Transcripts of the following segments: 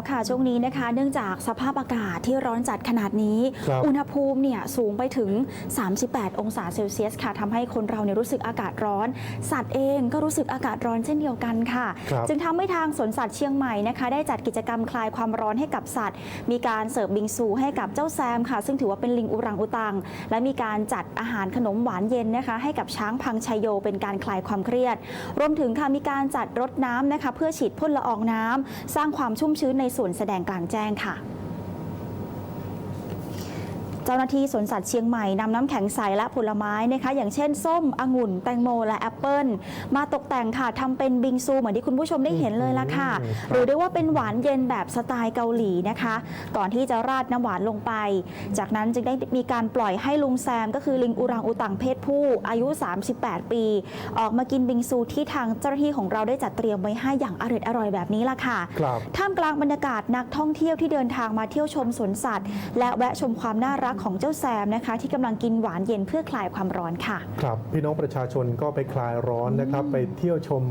แล้วค่ะ ช่วงนี้นะคะ เนื่องจากสภาพอากาศที่ร้อนจัดขนาดนี้ครับอุณหภูมิเนี่ยสูงไปถึง 38 องศาเซลเซียสค่ะทำให้คนเราเนี่ยรู้สึกอากาศร้อน สัตว์เองก็รู้สึกอากาศร้อนเช่นเดียวกันค่ะครับจึงทำให้ทางสวนสัตว์เชียงใหม่นะคะ ได้จัดกิจกรรมคลายความร้อนให้กับสัตว์ มีการเสิร์ฟบิงซูให้กับเจ้าแซมค่ะ ซึ่งถือว่าเป็นลิงอุรังอุตัง และมีการจัดอาหารขนมหวานเย็นนะคะ ให้กับช้างพังชัยโยเป็นการคลายความเครียด รวมถึงค่ะมีการจัดรดน้ำนะคะ เพื่อฉีดพ่นละอองน้ำสร้างความชุ่มชื้นในสวนแสดงกลางแจ้งค่ะ เจ้าหน้าที่สวนสัตว์เชียงใหม่นำน้ำแข็งใสและผลไม้นะคะอย่างเช่น ส้มองุ่น แตงโม และแอปเปิลมาตกแต่งค่ะทำเป็นบิงซูเหมือนที่คุณผู้ชมได้เห็นเลยละค่ะอืมครับหรือได้ว่าเป็นหวานเย็นแบบสไตล์เกาหลีนะคะ ก่อนที่จะราดน้ำหวานลงไป จากนั้นจึงได้มีการปล่อยให้ลุงแซม ก็คือลิงอุรังอุตังเพศผู้อายุ 38 ปี ออกมากินบิงซูที่ทางเจ้าหน้าที่ของเราได้จัดเตรียมไว้ให้อย่างอร่อยอร่อยๆแบบนี้ละค่ะครับท่ามกลางบรรยากาศนักท่องเที่ยวที่เดินทางมาเที่ยวชมสวนสัตว์ และแวะชมความน่ารักของเจ้าแซมนะคะ ที่กำลังกินหวานเย็นเพื่อคลายความร้อนค่ะ ครับ พี่น้องประชาชนก็ไปคลายร้อนนะครับ ไปเที่ยวชม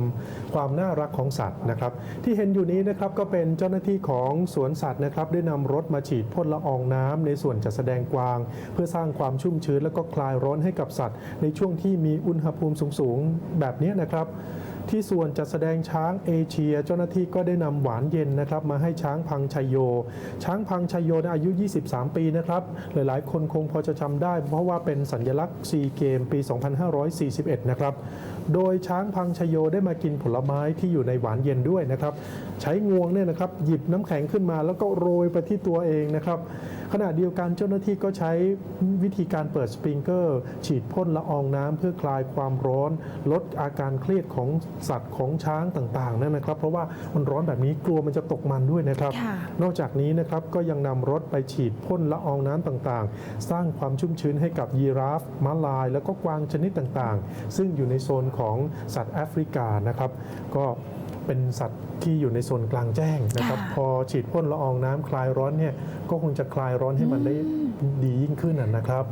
ความน่ารักของสัตว์นะครับ ที่เห็นอยู่นี้นะครับก็เป็นเจ้าหน้าที่ของสวนสัตว์นะครับ ได้นำรถมาฉีดพ่นละอองน้ำในส่วนจัดแสดงกวาง เพื่อสร้างความชุ่มชื้น แล้วก็คลายร้อนให้กับสัตว์ ในช่วงที่มีอุณหภูมิสูงๆแบบนี้นะครับ ที่ส่วนจัดแสดงช้างเอเชีย เจ้าหน้าที่ก็ได้นำหวานเย็นนะครับมาให้ช้างพังชัยโย ช้างพังชัยโยเนยอายุ 23 ปีนะครับหลายๆ คนคงพอจะจำได้ เพราะว่าเป็นสัญลักษณ์ซีเกมปี 2541 นะครับ โดยช้างพังชยโยได้มากินผลไม้ที่อยู่ในหวานเย็นด้วยนะครับ ใช้งวงเนี่ยนะครับหยิบน้ำแข็งขึ้นมา แล้วก็โรยไปที่ตัวเองนะครับขณะเดียวกันเจ้าหน้าที่ก็ใช้วิธีการเปิดสปริงเกอร์ ฉีดพ่นละอองน้ำเพื่อคลายความร้อน ลดอาการเครียดของสัตว์ของช้างต่างๆนั่นนะครับ เพราะว่ามันร้อนแบบนี้กลัวมันจะตกมันด้วยนะครับค่ะนอกจากนี้นะครับก็ยังนำรถไปฉีดพ่นละอองน้ำต่างๆ สร้างความชุ่มชื้นให้กับยีราฟม้าลาย แล้วก็กวางชนิดต่างๆ ซึ่งอยู่ในโซนของสัตว์แอฟริกานะครับก็เป็นสัตว์ที่อยู่ในโซนกลางแจ้งนะครับค่ะพอฉีดพ่นละอองน้ำคลายร้อนเนี่ยก็คงจะคลายร้อนให้มันได้ดียิ่งขึ้นนะนะครับ